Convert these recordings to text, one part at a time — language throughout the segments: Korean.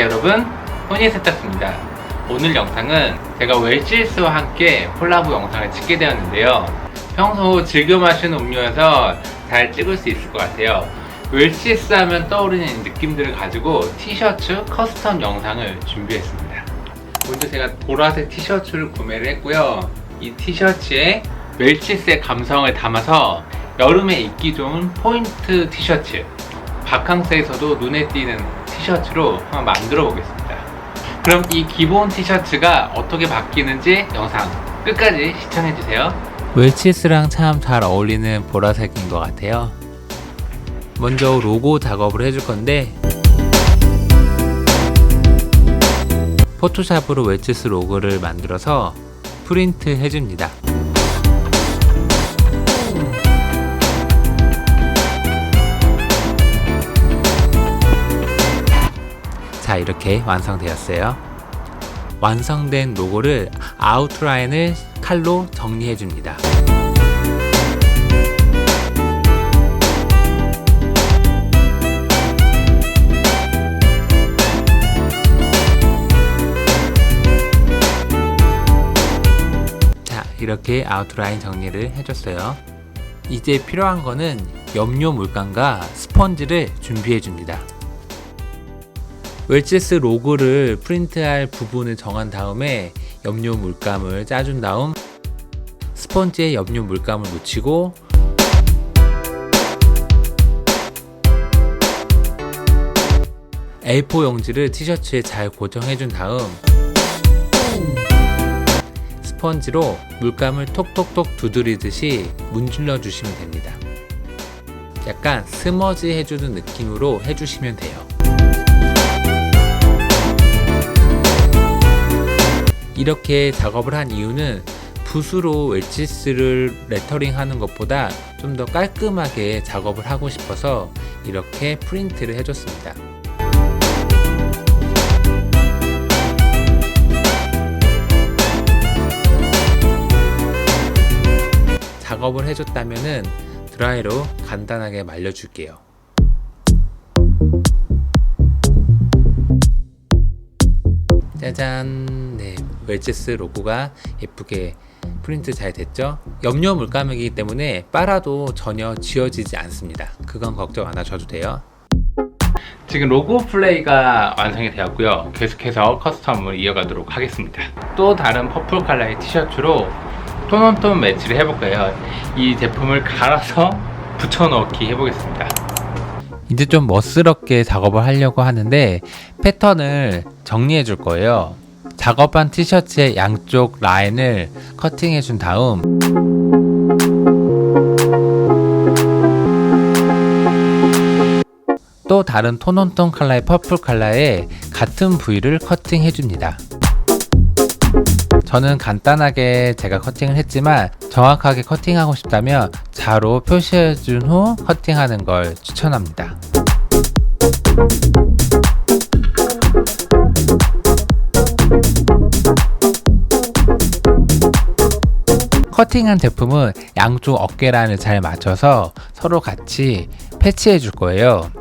안녕하세요 여러분. 혼이 세탁입니다. 오늘 영상은 제가 웰시스와 함께 콜라보 영상을 찍게 되었는데요. 평소 즐겨 마시는 음료여서 잘 찍을 수 있을 것 같아요. 웰시스 하면 떠오르는 느낌들을 가지고 티셔츠 커스텀 영상을 준비했습니다. 먼저 제가 보라색 티셔츠를 구매를 했고요. 이 티셔츠에 웰시스의 감성을 담아서 여름에 입기 좋은 포인트 티셔츠 바캉스에서도 눈에 띄는 티셔츠로 한번 만들어 보겠습니다. 그럼 이 기본 티셔츠가 어떻게 바뀌는지 영상 끝까지 시청해 주세요. 웰치스랑 참 잘 어울리는 보라색인 것 같아요. 먼저 로고 작업을 해줄 건데 포토샵으로 웰치스 로고를 만들어서 프린트 해줍니다. 자 이렇게 완성되었어요. 완성된 로고를 아웃라인을 칼로 정리해 줍니다. 자 이렇게 아웃라인 정리를 해줬어요. 이제 필요한 거는 염료 물감과 스펀지를 준비해 줍니다 웰치스 로고를 프린트할 부분을 정한 다음에 염료 물감을 짜준 다음 스펀지에 염료 물감을 묻히고 A4 용지를 티셔츠에 잘 고정해 준 다음 스펀지로 물감을 톡톡톡 두드리듯이 문질러 주시면 됩니다. 약간 스머지 해주는 느낌으로 해주시면 돼요. 이렇게 작업을 한 이유는 붓으로 웰치스를 레터링 하는 것보다 좀 더 깔끔하게 작업을 하고 싶어서 이렇게 프린트를 해줬습니다. 작업을 해줬다면은 드라이로 간단하게 말려줄게요. 짜잔 네 웰치스 로고가 예쁘게 프린트 잘 됐죠? 염료 물감이기 때문에 빨아도 전혀 지워지지 않습니다. 그건 걱정 안 하셔도 돼요. 지금 로고 플레이가 완성이 되었고요. 계속해서 커스텀을 이어가도록 하겠습니다. 또 다른 퍼플 컬러의 티셔츠로 톤온톤 매치를 해볼 거예요? 이 제품을 갈아서 붙여넣기 해보겠습니다. 이제 좀 멋스럽게 작업을 하려고 하는데 패턴을 정리해 줄 거예요. 작업한 티셔츠의 양쪽 라인을 커팅해 준 다음 또 다른 톤온톤 컬러의 퍼플 컬러에 같은 부위를 커팅해 줍니다. 저는 간단하게 제가 커팅을 했지만 정확하게 커팅하고 싶다면 자로 표시해 준 후 커팅하는 걸 추천합니다. 커팅한 제품은 양쪽 어깨라인을 잘 맞춰서 서로 같이 패치해 줄 거예요.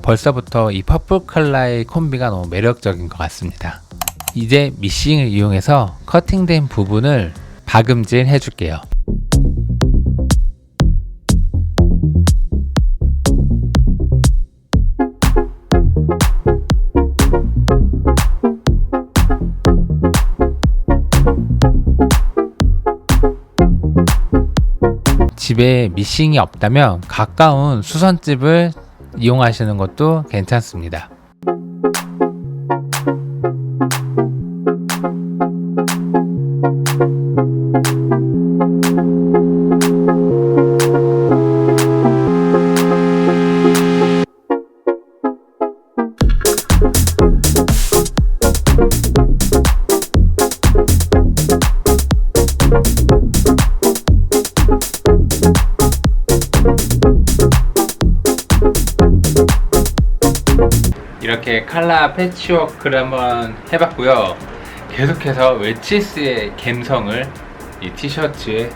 벌써부터 이 퍼플 컬러의 콤비가 너무 매력적인 것 같습니다. 이제 미싱을 이용해서 커팅된 부분을 박음질 해줄게요. 집에 미싱이 없다면 가까운 수선집을 이용하시는 것도 괜찮습니다. 이렇게 칼라 패치워크를 한번 해봤고요. 계속해서 웨치스의 감성을 이 티셔츠에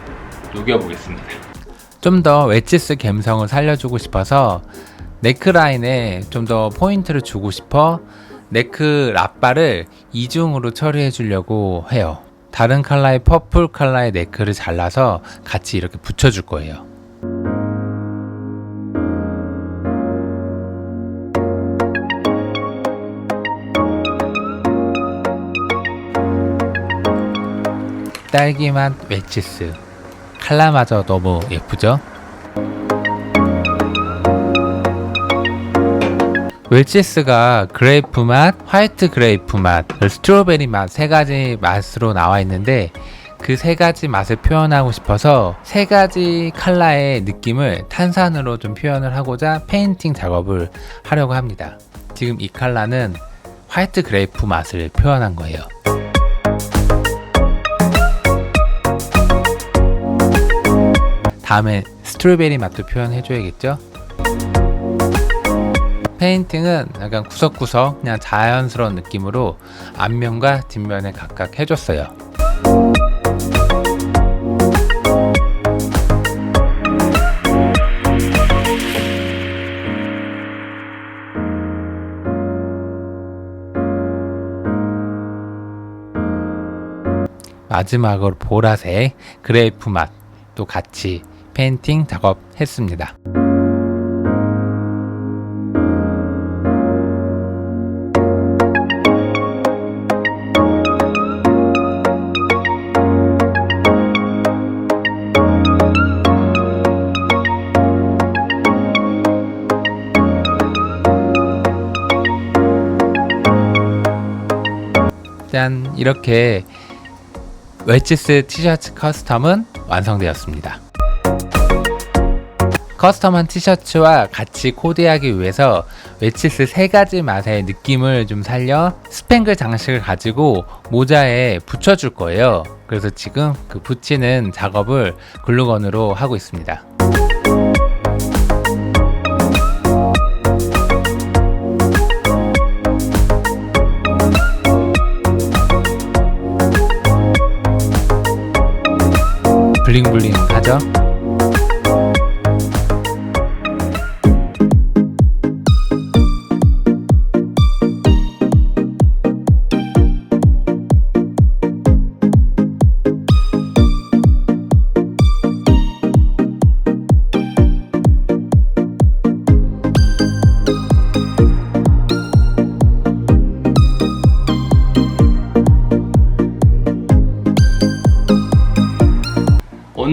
녹여보겠습니다. 좀 더 웨치스 감성을 살려주고 싶어서 네크라인에 좀 더 포인트를 주고 싶어 네크 랍바를 이중으로 처리해 주려고 해요. 다른 컬러의 퍼플 컬러의 네크를 잘라서 같이 이렇게 붙여줄 거예요. 딸기맛 웨치스 칼라마저 너무 예쁘죠? 웰치스가 그레이프 맛, 화이트 그레이프 맛, 스트로베리 맛 세 가지 맛으로 나와 있는데 그 세 가지 맛을 표현하고 싶어서 세 가지 컬러의 느낌을 탄산으로 좀 표현을 하고자 페인팅 작업을 하려고 합니다. 지금 이 컬러는 화이트 그레이프 맛을 표현한 거예요. 다음에 스트로베리 맛도 표현해줘야겠죠? 페인팅은 약간 구석구석 그냥 자연스러운 느낌으로 앞면과 뒷면에 각각 해줬어요. 마지막으로 보라색 그레이프 맛도 같이 페인팅 작업했습니다. 짠 이렇게 웨치스 티셔츠 커스텀은 완성되었습니다. 커스텀한 티셔츠와 같이 코디하기 위해서 웨치스 세 가지 맛의 느낌을 좀 살려 스팽글 장식을 가지고 모자에 붙여줄 거예요. 그래서 지금 그 붙이는 작업을 글루건으로 하고 있습니다. 블링블링 하죠?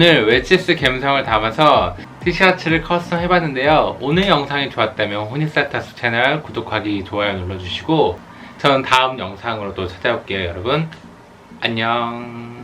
오늘 웨치스 감성을 담아서 티셔츠를 커스텀 해봤는데요. 오늘 영상이 좋았다면 호니사타스 채널 구독하기, 좋아요 눌러주시고 저는 다음 영상으로 또 찾아올게요, 여러분. 안녕.